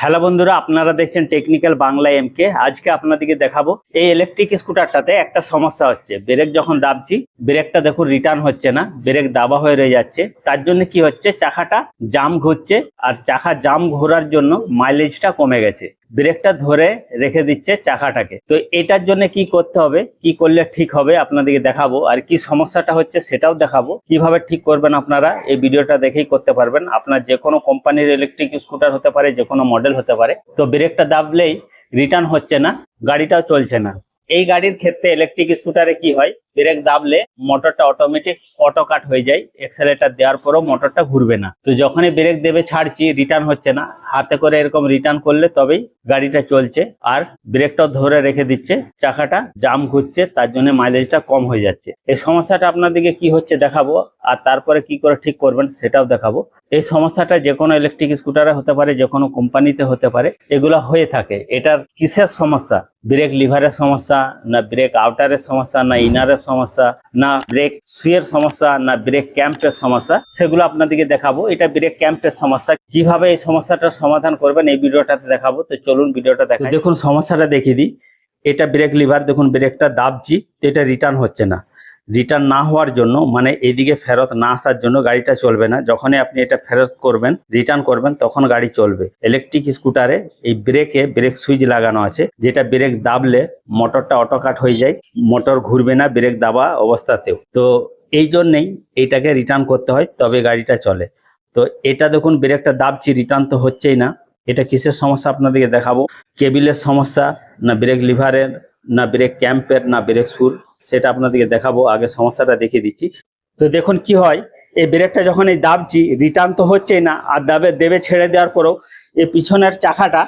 Hello বন্ধুরা, আপনারা দেখছেন টেকনিক্যাল বাংলা এম কে আজকে আপনাদেরকে দেখাবো এই ইলেকট্রিক স্কুটারটাতে একটা সমস্যা হচ্ছে। ব্রেক যখন দাবছি ব্রেকটা দেখুন রিটার্ন হচ্ছে না ব্রেক দাবা হয়ে রয়ে যাচ্ছে। তার জন্য কি হচ্ছে, চাকাটা জাম ঘুরছে, আর চাকা জাম ঘোরার জন্য মাইলেজটা কমে গেছে। ব্রেকটা ধরে রেখে দিচ্ছে চাকাটাকে। তো এটার জন্য কি করতে হবে? কি করলে ঠিক হবে? আপনাদেরকে দেখাবো। আর কি সমস্যাটা হচ্ছে সেটাও দেখাবো। কীভাবে ঠিক করবেন আপনারা? এই ভিডিওটা দেখেই করতে পারবেন। আপনার যে কোনো কোম্পানির ইলেকট্রিক স্কুটার হতে পারে যে কোনো মডেল হতে পারে। তো ব্রেকটা দাবলেই রিটার্ন হচ্ছে না। গাড়িটাও চলছে না। এই গাড়ির ক্ষেত্রে ইলেকট্রিক স্কুটারে কি হয়? ব্রেক দাবলে মোটরটা অটোমেটিক অটো কাট হয়ে যায় এক্সেলেটার দেওয়ার পরও মোটরটা ঘুরবে না। তো যখনই ব্রেক দেবে, ছাড়ছি রিটার্ন হচ্ছে না। হাতে করে এরকম রিটার্ন করলে তবেই গাড়িটা চলছে। আর ব্রেকটাও ধরে রেখে দিচ্ছে, চাকাটা জাম ঘুরছে, তার জন্য মাইলেজটা কম হয়ে যাচ্ছে। এই সমস্যাটা আপনাদেরকে কি হচ্ছে দেখাবো, আর তারপরে কি করে ঠিক করবেন সেটাও দেখাবো। এই সমস্যাটা যে কোনো ইলেকট্রিক স্কুটারে হতে পারে, যে কোনো কোম্পানিতে হতে পারে, এগুলো হয়ে থাকে। এটার কিসের সমস্যা? ব্রেক লিভারের সমস্যা, না ব্রেক আউটারের সমস্যা, না ইনারের সমস্যা, না ব্রেক সুয়ের সমস্যা, না ব্রেক ক্যাম্পের সমস্যা, সেগুলো আপনাদেরকে দেখাবো। এটা ব্রেক ক্যাম্পের সমস্যা। কীভাবে এই সমস্যাটার সমাধান করবেন এই ভিডিওটাতে দেখাবো। তো চলুন ভিডিওটা দেখা দেখুন, সমস্যাটা দেখিয়ে দিই। এটা ব্রেক লিভার দেখুন ব্রেকটা দাবছি তো এটা রিটার্ন হচ্ছে না। রিটার্ন না হওয়ার জন্য মানে এদিকে ফেরত না আসার জন্য গাড়িটা চলবে না। যখনই আপনি এটা ফেরত করবেন রিটার্ন করবেন, তখন গাড়ি চলবে। ইলেকট্রিক স্কুটারে এই ব্রেকে ব্রেক সুইচ লাগানো আছে, যেটা ব্রেক দাবলে মোটরটা অটো কাট হয়ে যায় মোটর ঘুরবে না ব্রেক দাবা অবস্থাতেও। তো এই জন্যেই এইটাকে রিটার্ন করতে হয়, তবে গাড়িটা চলে। তো এটা দেখুন ব্রেকটা দাবছি রিটার্ন তো হচ্ছেই না। এটা কিসের সমস্যা আপনাদেরকে দেখাবো? কেবিলের সমস্যা, না ব্রেক লিভারের না ব্রেক ক্যাম্পের না ব্রেক সুর সেটা আপনাদেরকে দেখাবো, আগে সমস্যাটা দেখিয়ে দিচ্ছি। তো দেখুন কি হয়, এই ব্রেকটা যখন এই দাবছি রিটার্ন তো হচ্ছেই না, আর দাবে দেবে ছেড়ে দেওয়ার পরেও এই পিছনের চাকাটা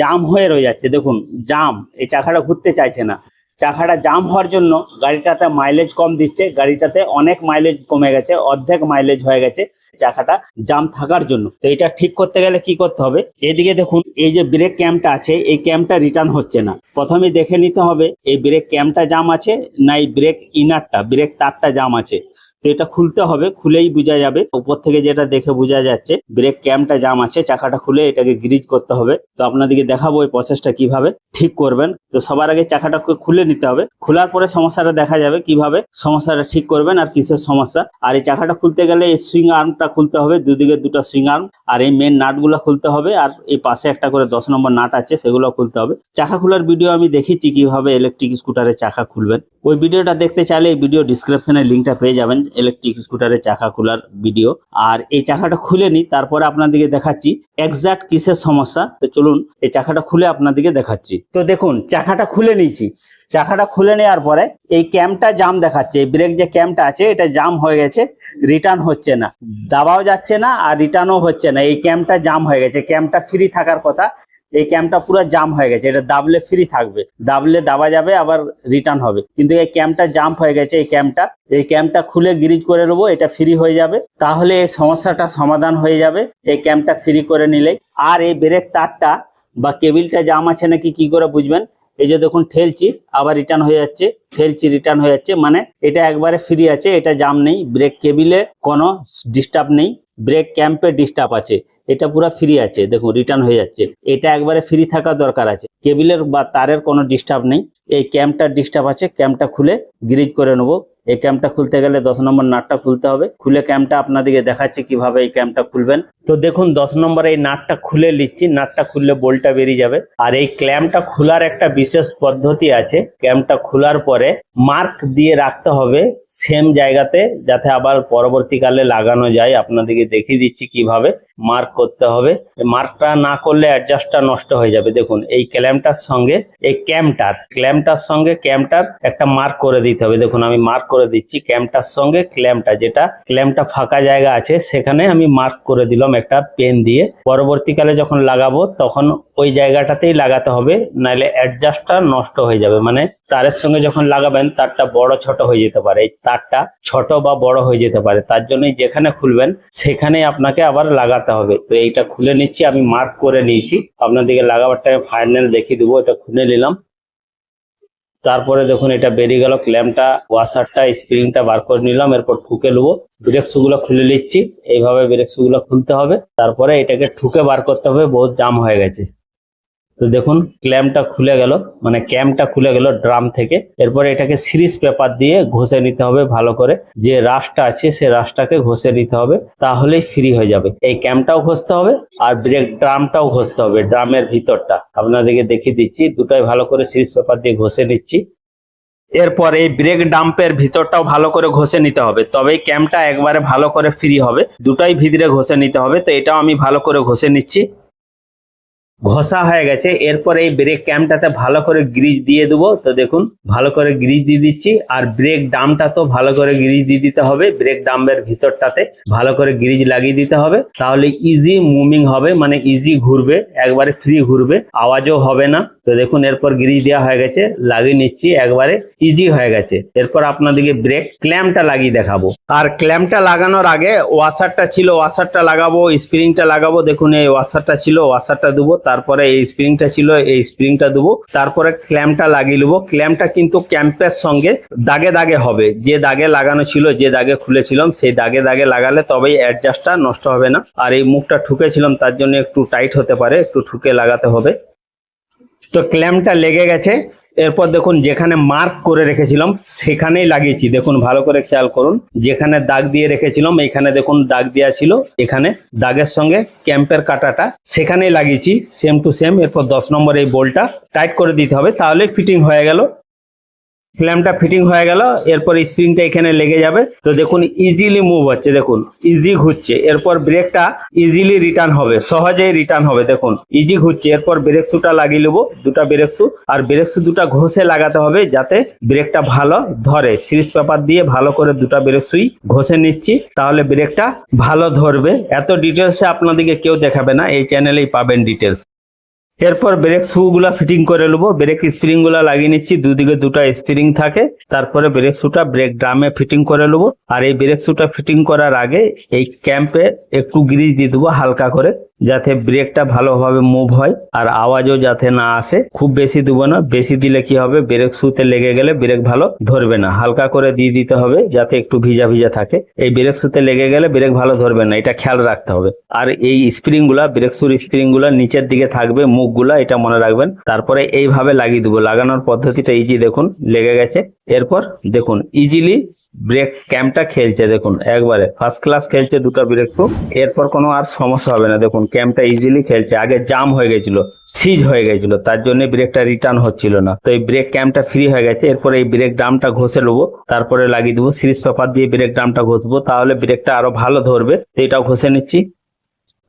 জাম হয়ে রয়ে যাচ্ছে। দেখুন, জাম, এই চাকাটা ঘুরতে চাইছে না। চাকাটা জাম হওয়ার জন্য গাড়িটাতে মাইলেজ কম দিচ্ছে, গাড়িটাতে অনেক মাইলেজ কমে গেছে, অর্ধেক মাইলেজ হয়ে গেছে। চাকাটা জাম থাকার জন্য। তো এটা ঠিক করতে গেলে কি করতে হবে? এদিকে দেখুন, এই যে ব্রেক ক্যাম্পটা আছে, এই ক্যাম্পটা রিটার্ন হচ্ছে না। প্রথমে দেখে নিতে হবে, এই ব্রেক ক্যাম্পটা জাম আছে, না এই ব্রেক ইনারটা ব্রেক তারটা জাম আছে। এটা খুলতে হবে, খুলেই বোঝা যাবে। উপর থেকে যেটা দেখে বোঝা যাচ্ছে, ব্রেক ক্যাম্পটা জাম আছে, চাকাটা খুলে এটাকে গ্রিজ করতে হবে। তো আপনাদেরকে দেখাবো এই প্রসেসটা কীভাবে। ঠিক করবেন। তো সবার আগে চাকাটাকে খুলে নিতে হবে। খোলার পরে সমস্যাটা দেখা যাবে কীভাবে সমস্যাটা ঠিক করবেন আর কিসের সমস্যা। আর এই চাকাটা খুলতে গেলে এই সুইং আর্মটা খুলতে হবে, দুদিকে দুটো সুইং আর্ম আর এই মেন নাটগুলো খুলতে হবে আর এই পাশে একটা করে দশ নম্বর নাট আছে সেগুলো খুলতে হবে। চাকা খোলার ভিডিও আমি দেখেছি কীভাবে ইলেকট্রিক স্কুটারের চাকা খুলবেন। ওই ভিডিওটা দেখতে চাইলে এই ভিডিও ডিসক্রিপশনে লিঙ্কটা পেয়ে যাবেন। ইলেকট্রিক স্কুটারের চাকা খোলার ভিডিও আর এই চাকাটা খুলে নি, তারপরে আপনাদেরকে দেখাচ্ছি এক্সাক্ট কিসের সমস্যা। তো চলুন, এই চাকাটা খুলে আপনাদেরকে দেখাচ্ছি। তো দেখুন, চাকাটা খুলে নিয়েছি। চাকাটা খুলে নেওয়ার পরে এই ক্যাম্পটা জাম দেখাচ্ছে। এই ব্রেক যে ক্যাম্পটা আছে, এটা জাম হয়ে গেছে রিটার্ন হচ্ছে না। দাবাও যাচ্ছে না আর রিটার্নও হচ্ছে না। এই ক্যাম্পটা জাম হয়ে গেছে। ক্যাম্পটা ফ্রি থাকার কথা। এই ক্যাম্পটা পুরো জাম হয়ে গেছে। এটা দাবলে ফ্রি থাকবে। দাবলে দাবা যাবে, আবার রিটার্ন হবে। কিন্তু এই ক্যাম্পটা জাম্প হয়ে গেছে, এই ক্যাম্পটা। এই ক্যাম্পটা খুলে গ্রিজ করে নেব, এটা ফ্রি হয়ে যাবে। তাহলে এই সমস্যাটা সমাধান হয়ে যাবে, এই ক্যাম্পটা ফ্রি করে নিলেই। আর এই ব্রেক তারটা বা কেবিলটা জাম আছে নাকি কি করে বুঝবেন? এই যে দেখুন ঠেলছি আবার রিটার্ন হয়ে যাচ্ছে। ঠেলছি রিটার্ন হয়ে যাচ্ছে মানে এটা একবারে ফ্রি আছে, এটা জাম নেই ব্রেক কেবিলে কোনো ডিস্টার্ব নেই ব্রেক ক্যাম্পে ডিস্টার্ব আছে, এটা পুরো ফ্রি আছে, দেখুন রিটার্ন হয়ে যাচ্ছে। এটা একবারে ফ্রি থাকা দরকার আছে কেবিলের বা তারের কোনো ডিস্টার্ব নেই। এই ক্যাম্পটার ডিস্টার্ব আছে ক্যাম্পটা খুলে গ্রিজ করে নেব। এই ক্যাম্পটা খুলতে গেলে দশ নম্বর নাটটা খুলতে হবে। খুলে ক্যাম্পটা আপনাদেরকে দেখাচ্ছে কীভাবে এই ক্যাম্পটা খুলবেন। তো দেখুন, দশ নম্বরে এই নাটটা খুলে নিচ্ছি, নাটটা খুললে বোল্টটা বেরিয়ে যাবে। আর এই ক্ল্যাম্পটা খোলার একটা বিশেষ পদ্ধতি আছে। ক্ল্যাম্পটা খোলার পরে মার্ক দিয়ে রাখতে হবে সেম জায়গাতে, যাতে আবার পরবর্তীকালে লাগানো যায়। আপনাদেরকে দেখিয়ে দিচ্ছি কীভাবে মার্ক করতে হবে। মার্কটা না করলে অ্যাডজাস্টটা নষ্ট হয়ে যাবে। দেখুন, এই ক্ল্যাম্পটার সঙ্গে, এই ক্যাম্পটার, ক্ল্যাম্পটার সঙ্গে ক্যাম্পটার একটা মার্ক করে দিতে হবে। দেখুন, আমি মার্ক করে দিচ্ছি ক্যাম্পটার সঙ্গে ক্ল্যাম্পটা, যেটা ক্ল্যাম্পটা ফাঁকা জায়গা আছে, সেখানে আমি মার্ক করে দিলাম একটা পেন দিয়ে পরবর্তীকালে যখন লাগাবো, তখন ওই জায়গাটাতেই লাগাতে হবে, নাহলে অ্যাডজাস্টটা নষ্ট হয়ে যাবে। মানে তারের সঙ্গে যখন লাগাবেন, তারটা বড় ছোট হয়ে যেতে পারে। এই তারটা ছোট বা বড় হয়ে যেতে পারে। তার জন্য যেখানে খুলবেন, সেখানেই আপনাকে আবার লাগাতে হবে। তো এইটা খুলে নিচ্ছি, আমি মার্ক করে নিয়েছি। আপনাদেরকে লাগাবারটা ফাইনাল দেখিয়ে দেবো, এটা খুলে নিলাম। তারপরে দেখুন এটা বেরিয়ে গেল ক্ল্যাম্পটা, ওয়াশারটা, স্প্রিংটা বার করে নিলাম, এরপর ঠুকে নেব। ব্রেক শুগুলো খুলে নিচ্ছি, এইভাবে ব্রেক শুগুলো খুলতে হবে। তারপরে এটাকে ঠুকে বার করতে হবে, বহুত জাম হয়ে গেছে। তো দেখুন, ক্ল্যাম্পটা খুলে গেল মানে ক্যাম্পটা খুলে গেল ড্রাম থেকে। এরপরে এটাকে সিরিজ পেপার দিয়ে ঘষে নিতে হবে ভালো করে। যে রাশটা আছে, সে রাশটাকে ঘষে নিতে হবে, তাহলেই ফ্রি হয়ে যাবে। এই ক্যাম্পটাও ঘষতে হবে, আর ব্রেক ড্রামটাও ঘষতে হবে, ড্রামের ভিতরটা। আপনাদেরকে দেখিয়ে দিচ্ছি, দুটাই ভালো করে সিরিজ পেপার দিয়ে ঘষে নিচ্ছি। এরপর এই ব্রেক ডাম্পের ভিতরটাও ভালো করে ঘষে নিতে হবে তবেই ক্যাম্পটা একবারে ভালো করে ফ্রি হবে। দুটাই ভিতরে ঘষে নিতে হবে, তো এটাও আমি ভালো করে ঘষে নিচ্ছি। ঘষা হয়ে গেছে। এরপর এই ব্রেক ক্যাম্পটাতে ভালো করে গ্রিজ দিয়ে দেবো। তো দেখুন, ভালো করে গ্রিজ দিয়ে দিচ্ছি। আর ব্রেক ডামটা তো ভালো করে গ্রিজ দিয়ে দিতে হবে। ব্রেক ডামের ভিতরটাতে ভালো করে গ্রিজ লাগিয়ে দিতে হবে। তাহলে ইজি মুভিং হবে মানে ইজি ঘুরবে। একবারে ফ্রি ঘুরবে। আওয়াজও হবে না। তো দেখুন, এরপর গ্রিজ দেওয়া হয়ে গেছে, লাগিয়ে নিচ্ছি, একবারে ইজি হয়ে গেছে। এরপর আপনাদেরকে ব্রেক ক্ল্যাম্পটা লাগিয়ে দেখাবো। আর ক্ল্যাম্পটা লাগানোর আগে ওয়াশারটা ছিল ওয়াশারটা লাগাবো স্প্রিংটা লাগাবো। দেখুন, এই ওয়াশারটা ছিল ওয়াশারটা দেবো, তারপরে এই স্প্রিংটা ছিল, এই স্প্রিংটা দেবো। তারপরে ক্ল্যাম্পটা লাগিয়ে নেব। ক্ল্যাম্পটা কিন্তু ক্যাম্পের সঙ্গে দাগে দাগে হবে। যে দাগে লাগানো ছিল, যে দাগে খুলেছিলাম, সেই দাগে দাগে লাগালে তবেই অ্যাডজাস্টটা নষ্ট হবে না। আর এই মুখটা ঠুকেছিলাম, তার জন্য একটু টাইট হতে পারে, একটু ঠুকে লাগাতে হবে। তো ক্ল্যাম্পটা লেগে গেছে। এরপর দেখুন, যেখানে মার্ক করে রেখেছিলাম, সেখানেই লাগিয়েছি। দেখুন, ভালো করে খেয়াল করুন। যেখানে দাগ দিয়ে রেখেছিলাম এখানে দেখুন, দাগ দেওয়া ছিল। এখানে দাগের সঙ্গে ক্যাম্পের কাটাটা সেখানেই লাগিয়েছি সেম টু সেম এরপর দশ নম্বর এই বোল্টটা টাইট করে দিতে হবে তাহলে ফিটিং হয়ে গেল। ফ্ল্যামটা ফিটিং হয়ে গেল, এরপর স্প্রিংটা এখানে লেগে যাবে। তো দেখুন ইজিলি মুভ হচ্ছে, দেখুন ইজি ঘুরছে। এরপর ব্রেকটা ইজিলি রিটার্ন হবে, সহজেই রিটার্ন হবে, দেখুন ইজি ঘুরছে। এরপর ব্রেক শুটা লাগিয়ে নেব, দুটা ব্রেক শু আর ব্রেক শু দুটা ঘষে লাগাতে হবে, যাতে ব্রেকটা ভালো ধরে। সিরিজ পেপার দিয়ে ভালো করে দুটা ব্রেক শুই ঘষে নিচ্ছি, তাহলে ব্রেকটা ভালো ধরবে। এত ডিটেলসে আপনাদেরকে কেউ দেখাবে না, এই চ্যানেলেই পাবেন ডিটেলস এরপর ব্রেক শুগুলা ফিটিং করে নেব। ব্রেক স্প্রিংগুলা লাগিয়ে নিচ্ছি, দুদিকে দুটো স্প্রিং থাকে। তারপরে ব্রেক শুটা ব্রেক ড্রামে ফিটিং করে নেব। আর এই ব্রেক শুটা ফিটিং করার আগে এই ক্যাম্পে একটু গ্রিজ দিয়ে দেবো হালকা করে। যাতে ব্রেকটা ভালোভাবে মুভ হয় আর আওয়াজও যাতে না আসে। খুব বেশি দেবো না, বেশি দিলে কি হবে? ব্রেক সুতে লেগে গেলে ব্রেক ভালো ধরবে না। হালকা করে দিয়ে দিতে হবে যাতে একটু ভিজা ভিজা থাকে। এই ব্রেক সুতে লেগে গেলে ব্রেক ভালো ধরবে না, এটা খেয়াল রাখতে হবে। আর এই স্প্রিংগুলা ব্রেক শুর স্প্রিংগুলা নিচের দিকে থাকবে মুখগুলা, এটা মনে রাখবেন। তারপরে এইভাবে লাগিয়ে দেবো। লাগানোর পদ্ধতিটা ইজি দেখুন, লেগে গেছে। এরপর দেখুন ইজিলি ব্রেক ক্যাম্পটা খেলছে, দেখুন, একবারে ফার্স্ট ক্লাস খেলছে দুটো ব্রেক শু এরপর কোনো আর সমস্যা হবে না, দেখুন ক্যাম্পটা ইজিলি খেলছে, আগে জাম হয়ে গেছিল সিজ হয়ে গেছিল, তার জন্য ব্রেকটা রিটার্ন হচ্ছিল না। তো এই ব্রেক ক্যাম্পটা ফ্রি হয়ে গেছে, এরপর এই ব্রেক ড্রামটা ঘষে নেব, তারপরে লাগিয়ে দেবো সিরিজ পেপার দিয়ে ব্রেক ড্রামটা ঘষবো, তাহলে ব্রেকটা আরও ভালো ধরবে, তো এটাও ঘষে নিচ্ছি।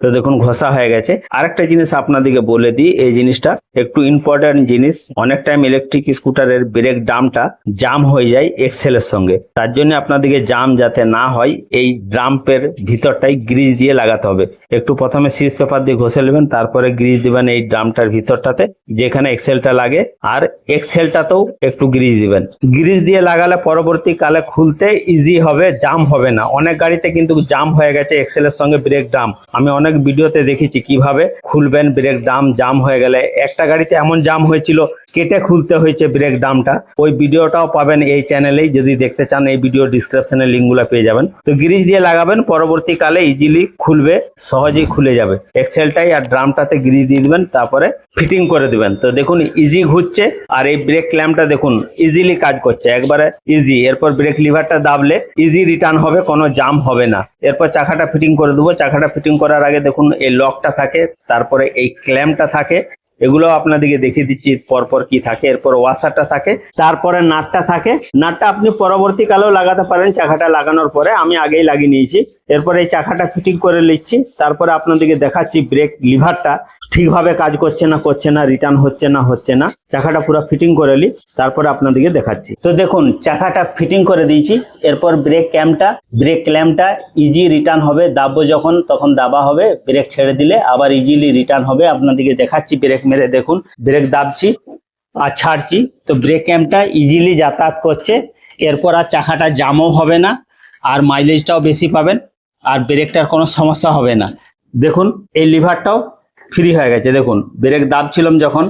তো দেখুন ঘষা হয়ে গেছে। আরেকটা জিনিস আপনাদেরকে বলে দিই, এই জিনিসটা একটু ইম্পর্টেন্ট জিনিস। অনেক টাইম ইলেকট্রিক স্কুটারের ব্রেক ডামটা জাম হয়ে যায় এক্সেলের সঙ্গে। তার জন্য আপনাদেরকে জাম যাতে না হয়, এই ড্রাম্পের ভিতরটাই গ্রিজ দিয়ে লাগাতে হবে। একটু প্রথমে সিজ পেপার দিয়ে ঘষে নেবেন, তারপরে গ্রিজ দিবেন এই ড্রামটার ভিতরটাতে, যেখানে এক্সেলটা লাগে। আর এক্সেলটাতেও একটু গ্রিজ দিবেন। গ্রিজ দিয়ে লাগালে পরবর্তীকালে খুলতে ইজি হবে জাম হবে না। অনেক গাড়িতে কিন্তু জাম হয়ে গেছে এক্সেলের সঙ্গে ব্রেক ড্রাম আমি অনেক ভিডিওতে দেখেছি কীভাবে খুলবেন ব্রেক দাম জাম হয়ে গেলে। একটা গাড়িতে এমন জাম হয়েছিল কেটে খুলতে হয়েছে ব্রেক ডামটা ওই ভিডিওটাও পাবেন এই চ্যানেলেই যদি দেখতে চান এই ভিডিও ডিসক্রিপশনে লিঙ্কগুলো পেয়ে যাবেন। তো গ্রিজ দিয়ে লাগাবেন, পরবর্তীকালে ইজিলি খুলবে, সহজেই খুলে যাবে। এক্সেলটাই আর ড্রামটাতে গ্রিজ দিয়ে দিবেন, তারপরে ফিটিং করে দিবেন। তো দেখুন ইজি ঘুরছে, আর এই ব্রেক ক্ল্যাম্পটা দেখুন ইজিলি কাজ করছে। একবারে ইজি এরপর ব্রেক লিভারটা দাবলে ইজি রিটার্ন হবে, কোনো জাম হবে না। এরপর চাকাটা ফিটিং করে দেবো। চাকাটা ফিটিং করার আগে দেখুন, এই লকটা থাকে, তারপরে এই ক্ল্যাম্পটা থাকে। এগুলো আপনাদেরকে দেখিয়ে দিচ্ছি, পরপর কি থাকে, এরপর ওয়াশারটা থাকে, তারপরে নাটটা থাকে। নাটটা আপনি পরবর্তীকালেও লাগাতে পারেন, চাকাটা লাগানোর পরে আমি আগেই লাগিয়ে নিয়েছি। এরপর এই চাকাটা ফিটিং করে নিচ্ছি, তারপরে আপনাদেরকে দেখাচ্ছি ব্রেক লিভারটা। ঠিকভাবে কাজ করছে না করছে না রিটার্ন হচ্ছে না হচ্ছে না, চাকাটা পুরো ফিটিং করে নি তারপরে আপনাদেরকে দেখাচ্ছি। তো দেখুন, চাকাটা ফিটিং করে দিয়েছি, এরপর ব্রেক ক্যাম্পটা ব্রেক ক্ল্যাম্পটা ইজি রিটার্ন হবে, দাববো যখন, তখন দাবা হবে ব্রেক ছেড়ে দিলে আবার ইজিলি রিটার্ন হবে, আপনাদেরকে দেখাচ্ছি ব্রেক মেরে দেখুন ব্রেক দাবছি আর ছাড়ছি, তো ব্রেক ক্যাম্পটা ইজিলি যাতায়াত করছে, এরপর আর চাকাটা জামও হবে না, আর মাইলেজটাও বেশি পাবেন, আর ব্রেকটার কোনো সমস্যা হবে না। দেখুন, এই লিভারটাও ফ্রি হয়ে গেছে। দেখুন ব্রেক দাবছিলাম যখন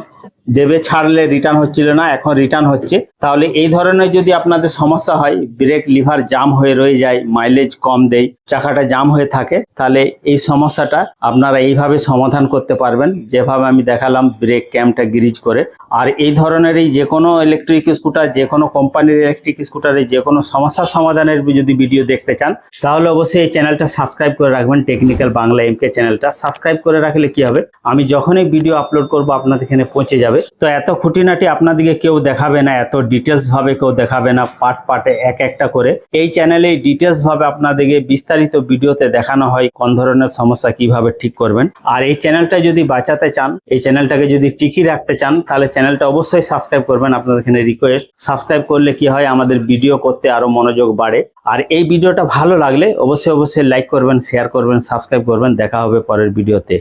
দেবে ছাড়লে রিটার্ন হচ্ছিল না, এখন রিটার্ন হচ্ছে। তাহলে এই ধরনের যদি আপনাদের সমস্যা হয় ব্রেক লিভার জাম হয়ে রয়ে যায় মাইলেজ কম দেয়, চাকাটা জাম হয়ে থাকে, তাহলে এই সমস্যাটা আপনারা এইভাবে সমাধান করতে পারবেন। যেভাবে আমি দেখালাম ব্রেক ক্যামটা গ্রিজ করে। আর এই ধরনের এই যে কোনো ইলেকট্রিক স্কুটার যে কোনো কোম্পানির ইলেকট্রিক স্কুটারের যে কোনো সমস্যার সমাধানের যদি ভিডিও দেখতে চান, তাহলে অবশ্যই এই চ্যানেলটা সাবস্ক্রাইব করে রাখবেন। টেকনিক্যাল বাংলা এমকে চ্যানেলটা সাবস্ক্রাইব করে রাখলে কি হবে? আমি যখনই ভিডিও আপলোড করব, আপনাদের এখানে পৌঁছে যাবে। তো এত খুঁটিনাটি আপনাদেরকে কেউ দেখাবে না, এত ডিটেলস ভাবে কেউ দেখাবে না পার্ট পার্টে এক একটা করে। এই চ্যানেলে ডিটেলস ভাবে আপনাদেরকে বিস্তারিত ভিডিওতে দেখানো হয়, কোন ধরনের সমস্যা কীভাবে ঠিক করবেন। আর এই চ্যানেলটা যদি বাঁচাতে চান, এই চ্যানেলটাকে যদি টিকি রাখতে চান, তাহলে চ্যানেলটা অবশ্যই সাবস্ক্রাইব করবেন আপনাদের এখানে রিকোয়েস্ট সাবস্ক্রাইব করলে কি হয়, আমাদের ভিডিও করতে আরও মনোযোগ বাড়ে। আর এই ভিডিওটা ভালো লাগলে অবশ্যই অবশ্যই লাইক করবেন শেয়ার করবেন সাবস্ক্রাইব করবেন। দেখা হবে পরের ভিডিওতে